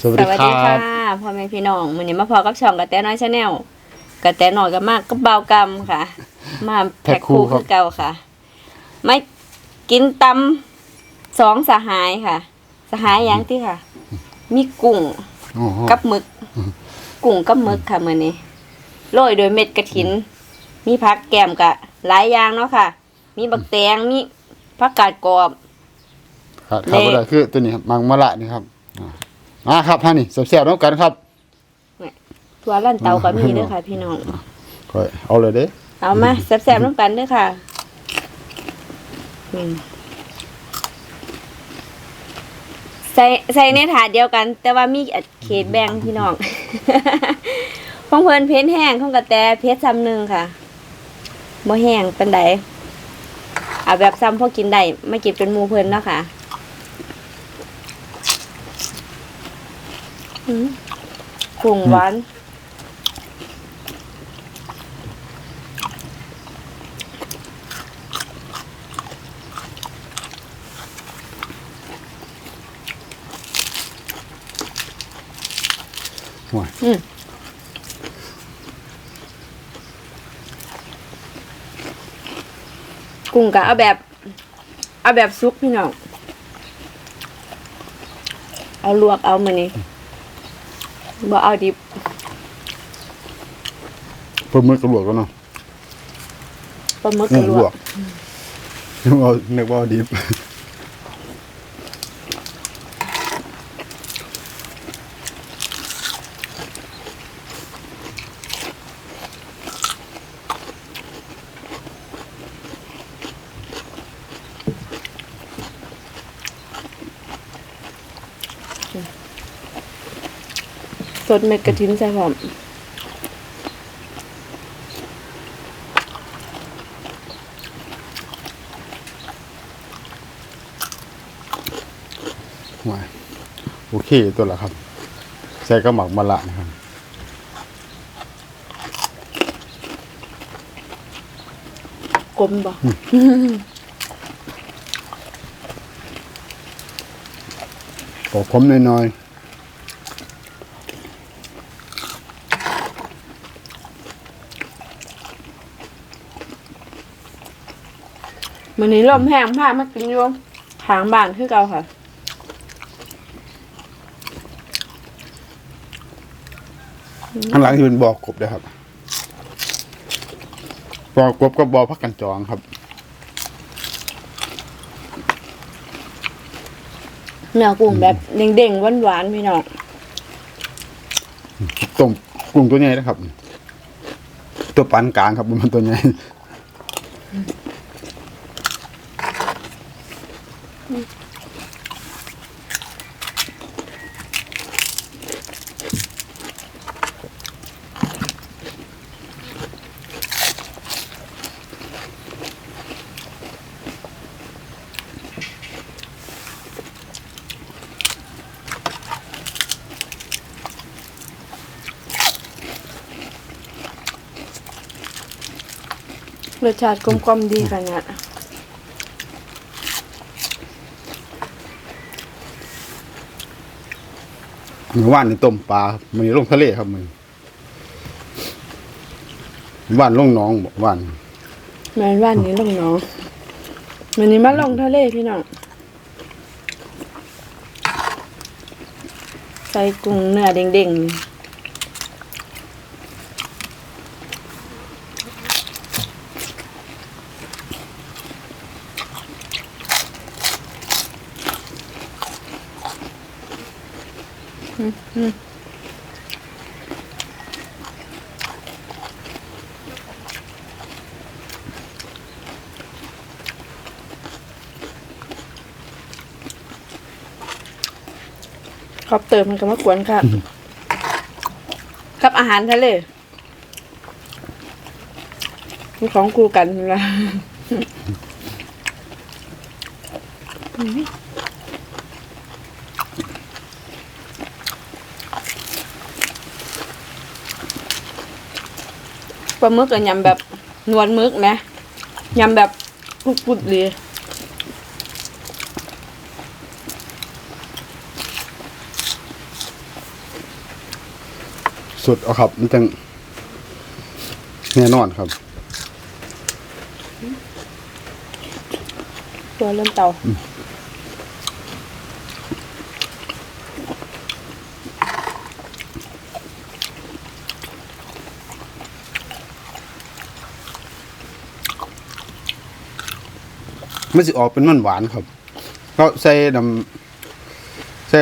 สวัสสดีวัสคดีรัค่ะบพ่อแม่พี่น้องมื้อนี้มาพอกับช่องกระแตน้อยชาแนลกระแตน้อยก็มากก็เบากรรมค่ะ มาแพ็คคู่คือเก่าค่ะไม่กินตำสองสหายค่ะ สหายหยังที่ค่ะ มีกุ้งโอ้โหกับหมึก กุ้งกับหมึกค่ะมื้อนี้โรยโดวยเม็ดกระถิน มีผักแก้มกะ หลายอย่างเนาะค่ะ มีบักแตงมีผักกาดกรอบ ครับครับเละอะไรคือตัวนี้ครับมังมะละนี่ครับอ่า มาครับท่านนี่แซ่บๆน้ำกันครับตัวลั่นเตาก็มีเด้อค่ะ พี่น้องค่อยเอาเลยเด้เอามาแซ่บๆน้ำกันเด้วยค่ะอืมใส่ใส่ในถาดเดียวกัน แต่ว่ามีเขตแบ่งพี่น้องของเพิ่นเพชรแห้งของกระแตเพชรซ้ำหนึ่งค่ะบ่แห้งเป็นไดเอาแบบซ้ำพอกินได้ไม่กินเป็นหมูเพิ่นเนาะค่ะอืม กุ้งหวานห่วยอืมกุ้งก็เอาแบบ เอาแบบซุกพี่น้อง เอาลวกเอามานี่ บ่เอาดิบเพิ่มมือกระลวกแล้วเนาะปลาหมึกอืก็มลลววกกนึกว่านึกว่าดิบ ดเม็ดกระถินใส่หอมห่วยโอเคตัวละครับ ใส่กระหมักมะละนะครับกลมบ่ขอผมน้อย มื้อนี้ลมแห้งพามากินอยู่ทางบ้านคือเก่าค่ะๆข้างหลังที่เป็นบ่อกบด้วยครับบ่อกบกับบ่อพักกันจองครับเนื้อกุ้งแบบเด้งๆหวานๆพี่น้องต้มกุ้งตัวใหญ่นะครับ ตัวปานกลางครับมันตัวใหญ่ รสชาติกลมๆดีขนาดเมื่อวานนี่ต้มปลาครับมันนี้ลงทะเลครับมันว่านลงหน้องบ่ว่านแม่นว่านนี้ลงหน้องวันนี้มาลงทะเลพี่น้องใส่กุ้งเนื้อเด้งๆอืมอืม ครับเติมมันก็มากวนครับครับอาหารทะเลมีของคู่กันนะปลาหมึกกับยำแบบนวลหมึกนะยำแบบกุดๆเลย สุดเอาครับ มันจังแน่นอนครับตัวเริ่มเตามันสิออกเป็นมันหวานครับก็ใส่น้ำใส่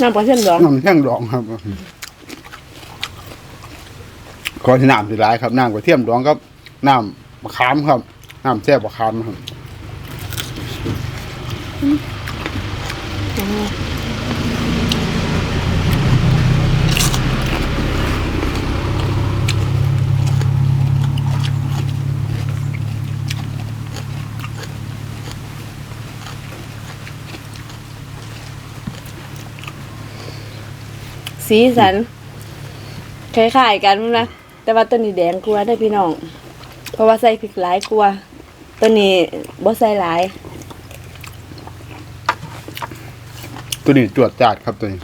น้ำปลาเส้นหลวงน้ำแท่งดองครับ ขอที่น้ำสิร้ายครับน้ำกระเทียมดองครับน้ำมะขามครับน้ำแซ่บมะขามครับสีสันคล้ายๆกันนะ แต่ว่าตัวนี้แดงกลัวได้พี่น้อง เพราะว่าใส่พริกหลายกลัว ตัวนี้บ่ใส่หลาย ตัวนี้จวดจาดครับตัวนี้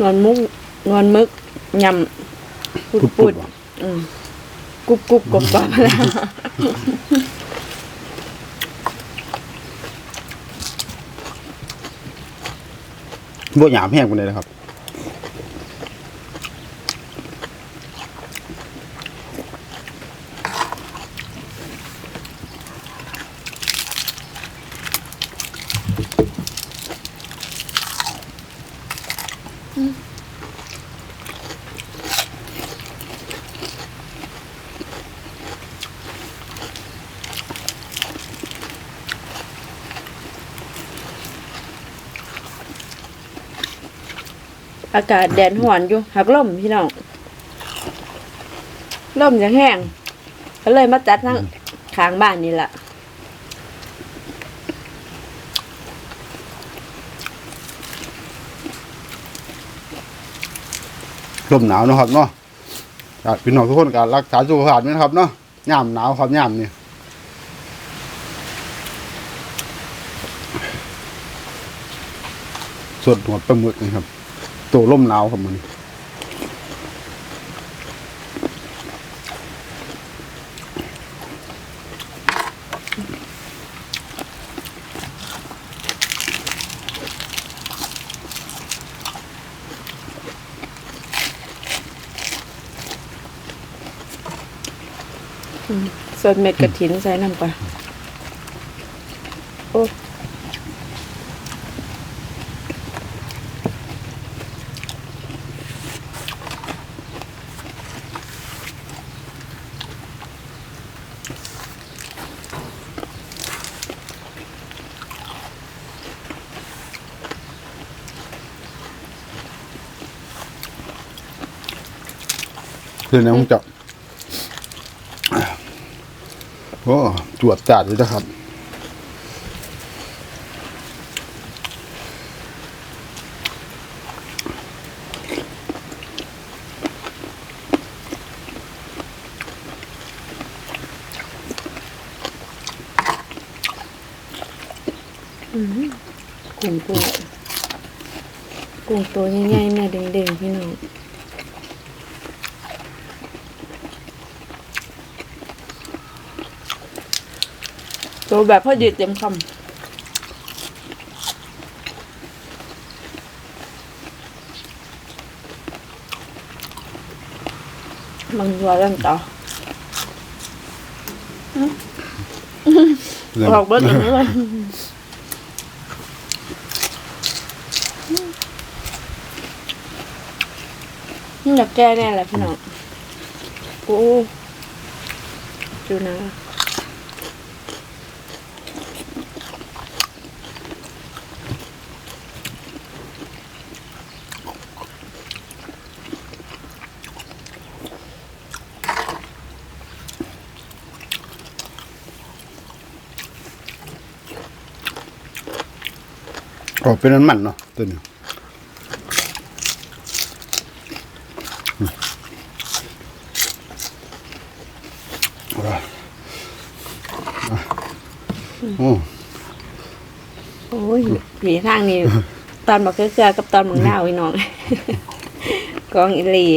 นวลมุกนวลมึกยำปุดปุปุดดๆว่ะอืมกรุบกรุบกรอบกรอบแล้วบ่หยามแห้งไปเลยนะครับ อากาศแดดหวนอยู่หักลมพี่น้องลมยังแห้งก็เลยมาจัดทั้งข้างบ้านนี่แหละลมหนาวเนาะครับเนาะอยากพี่น้องทุกคนการรักษาสุขภาพด้วยนะครับเนาะย่ามหนาวครับย่ามนี่ส่วนหัวปลาหมึกนี่ครับ ตัวล่มหนาวครับมันส่วนเม็ดกระถินใส่น้ำปลา เรื่องนี้ผมจะโอ้จวดจัดเลยนะครับกุ้งกุ้งกุ้งตัวใหญ่ๆเนื้อเด้งๆพี่น้อง ตัวแบบพอดีเต็มคำมันรัวเรื่องต่อออกเบิดอย่างนี้เลยนี่อยากแก้แน่แหละพี่น้องโอ้ดูนะ โอ้เป็นน้ำมันเนาะตัวนี้อืมเอาล่ะอะโอ้โอ้ยผีทางนี้ตอนบอกเกลือๆกับตอนมึงหน้าวอีน้องกองอิลี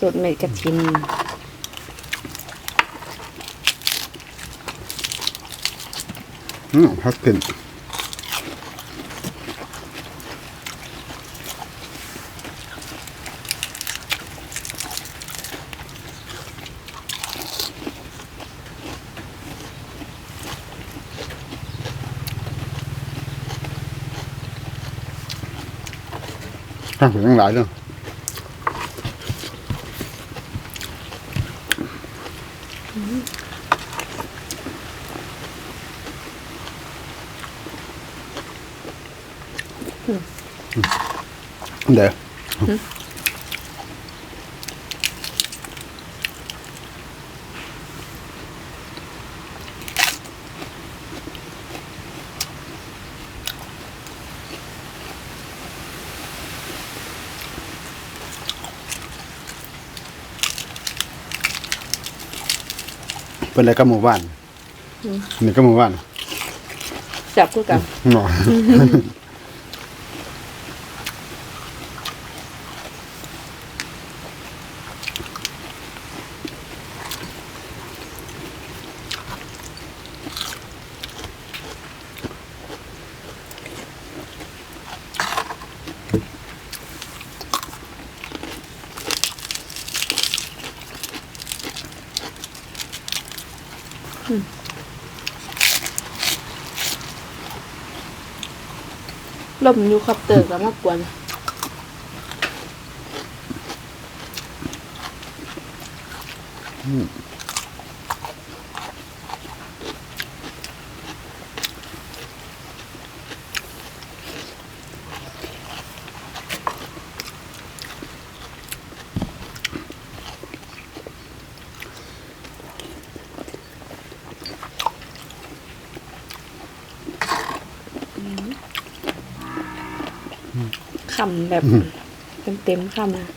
สดเม็ดกระชิน อืมพักขึ้นทางถึงตั้งหลายเนาะเดี๋ยว เป็นอะไรกับหมู่บ้านนี่ก็หมู่บ้านจับคู่กันหน่อย ลมอยู่ขับเติร์กแล้วมากกวน คำแบบเต็มเต็มๆคำนะ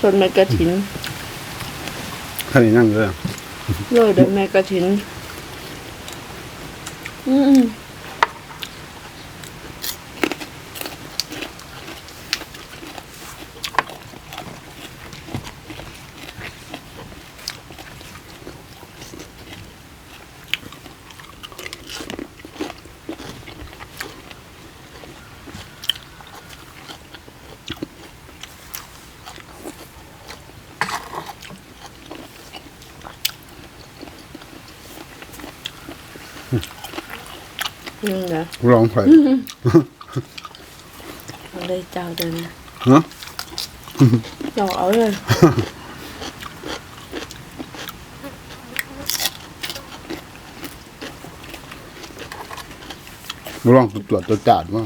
ส่วนเมกะถินท่านนี้นั่งเลยโรยด้วยเมกะถิน อืม อืมเหรอร้องไผ่เอาเลยเจ้าเดินนะเนาะเจ้าเอาเลยร้องตรวจตัวจาดว่า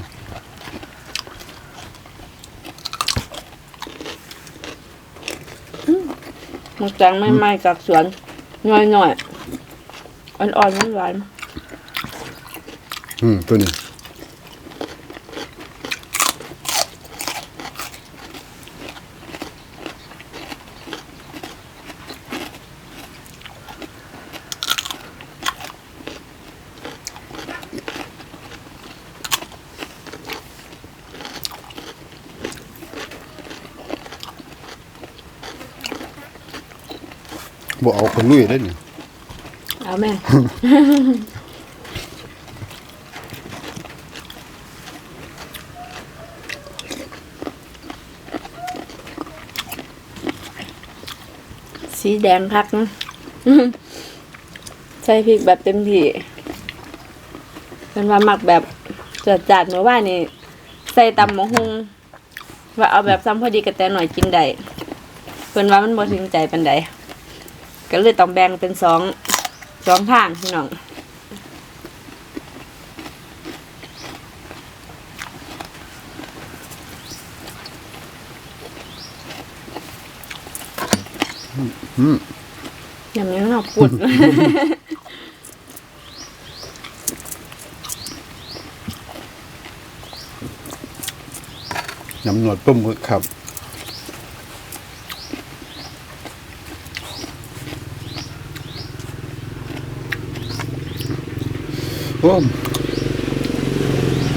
มักจังไม่ไหม้จากสวนหน่อยหน่อยๆอ่อนๆหวาน อืมตัวนี้บอกเอาคนลุยได้นี่ๆเอาแม่ สีแดงคักนะใส่พริกแบบเต็มที่เป็นว่าหมักแบบจัดจัดๆเมื่อว่านี่ ใส่ตำหมูฮุงว่าเอาแบบซ้ำพอดีกับแต่หน่อยกินได้เพิ่นว่ามันบ่ถึงใจปันใดก็เลยต้องแบ่งเป็นสองสองทางพี่น้อง อย่างนี้เราปุดยำหนวดปลาหมึกครับโอ้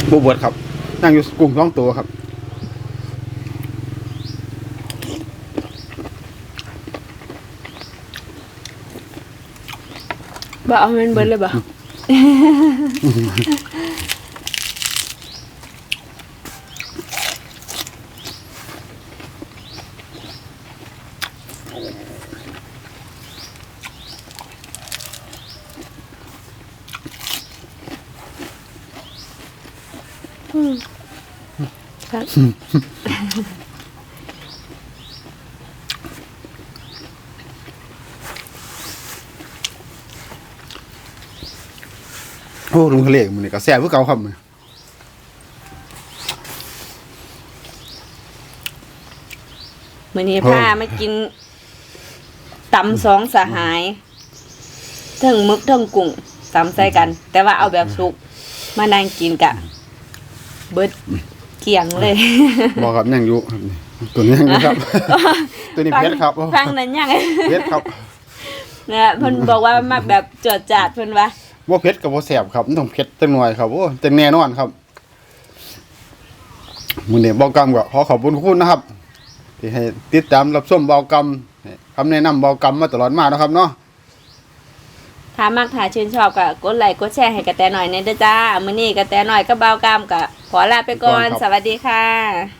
บวบวดครับ นั่งอยู่กลุ่มท้องตัวครับ บ่เอามันเบิดเลยบ่อืมครับ โอ้ลุงทะเลมันนี่ก็แซ่บเพื่อเก่าครับมันมื้อนี้โอ้พามากินตำสองสหายทั้งหมึกทั้งกุ้งตำใส่กัน แต่ว่าเอาแบบสุก มานั่งกินกะ เบิดเกี่ยงเลยบอกครับยังอยู่ครับนี่ตัวนี้ยังอยู่ครับ ตัวนี้เพชรครับโอ้ฟังนั้นยังเพชรครับนะเพิ่นบอกว่ามักแบบจวดจาดเพิ่นว่า ว่าเพชรกับว่าแสบครับมันต้องเพชรจังหน่อยครับโอ้แต่แน่นอนครับมือเนี่ยเบากรรมก็ขอขอบคุณคุณนะครับ ที่ให้ติดตามรับชมเบากรรมคำแนะนำเบากรรมมาตลอดมานะครับเนาะถ้ามักถ้าชื่นชอบก็กดไลค์กดแชร์ให้กระแตหน่อยในเด้อจ้ามื้อนี้กระแตหน่อยก็เบากามก็ขอลาไปก่อนสวัสดีค่ะ